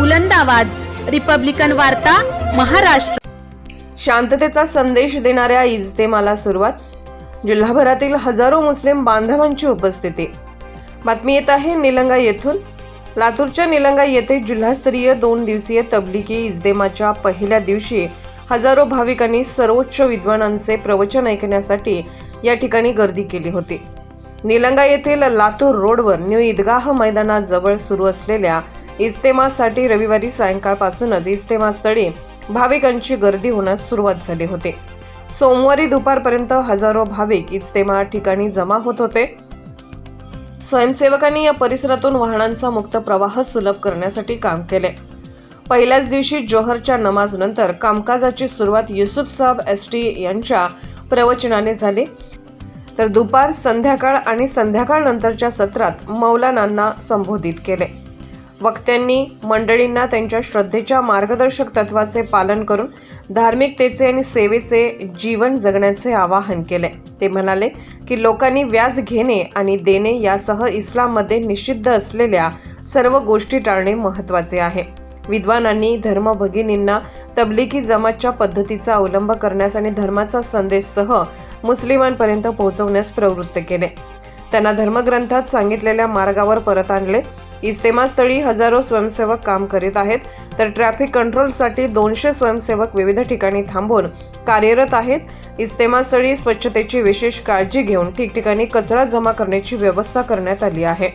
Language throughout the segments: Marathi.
बुलंद आवाज. रिपब्लिकन वार्ता महाराष्ट्र. शांततेचा संदेश देणाऱ्या इजतेमाला सुरुवात. जिल्हाभरातील हजारो मुस्लिम बांधवांची उपस्थिती. बातमी येत आहे निलंगा येथून. लातूरच्या निलंगा येथे जिल्हास्तरीय दोन दिवसीय तबलिकी इज्तेमाच्या पहिल्या दिवशी हजारो भाविकांनी सर्वोच्च विद्वानांचे प्रवचन ऐकण्यासाठी या ठिकाणी गर्दी केली होती. निलंगा येथील लातूर रोडवर न्यू ईदगाह मैदानाजवळ सुरू असलेल्या इज्तेमासाठी रविवारी सायंकाळपासूनच इज्तेमास्थळी भाविकांची गर्दी होण्यास सुरुवात झाली होती. सोमवारी दुपारपर्यंत हजारो भाविक इज्तेमा ठिकाणी जमा होत होते. स्वयंसेवकांनी या परिसरातून वाहनांचा मुक्त प्रवाह सुलभ करण्यासाठी काम केले. पहिल्याच दिवशी जोहरच्या नमाजनंतर कामकाजाची सुरुवात युसुफ साहब एस टी यांच्या प्रवचनाने झाली. तर दुपार संध्याकाळ आणि संध्याकाळ नंतरच्या सत्रात मौलानांना संबोधित केले. वक्त्यांनी मंडळींना त्यांच्या श्रद्धेच्या मार्गदर्शक तत्वाचे पालन करून धार्मिकतेचे आणि सेवेचे जीवन जगण्याचे आवाहन केले. ते म्हणाले की लोकांनी व्याज घेणे आणि देणे यासह इस्लाममध्ये निषिद्ध असलेल्या सर्व गोष्टी टाळणे महत्त्वाचे आहे. विद्वानांनी धर्मभगिनींना तबलिकी जमातच्या पद्धतीचा अवलंब करण्यास आणि धर्माचा संदेशसह मुस्लिमांपर्यंत पोहोचवण्यास प्रवृत्त केले. त्यांना धर्मग्रंथात सांगितलेल्या मार्गावर परत आणले. इस्तेमास्थळी हजारो स्वयंसेवक काम करीत आहेत तर ट्रॅफिक कंट्रोलसाठी दोनशे स्वयंसेवक विविध ठिकाणी थांबून कार्यरत आहेत. इस्तेमास्थळी स्वच्छतेची विशेष काळजी घेऊन ठिकठिकाणी कचरा जमा करण्याची व्यवस्था करण्यात आली आहे.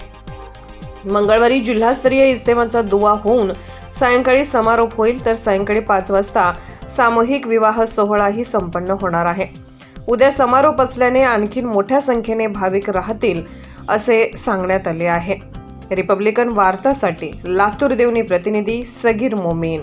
मंगळवारी जिल्हास्तरीय इस्तेमाचा दुवा होऊन सायंकाळी समारोप होईल तर सायंकाळी पाच वाजता सामूहिक विवाह सोहळाही संपन्न होणार आहे. उद्या समारोप असल्याने आणखी मोठ्या संख्येने भाविक राहतील असे सांगण्यात आले आहे. रिपब्लिकन वार्तासाठी लातूर देवणी प्रतिनिधी सगीर मोमीन.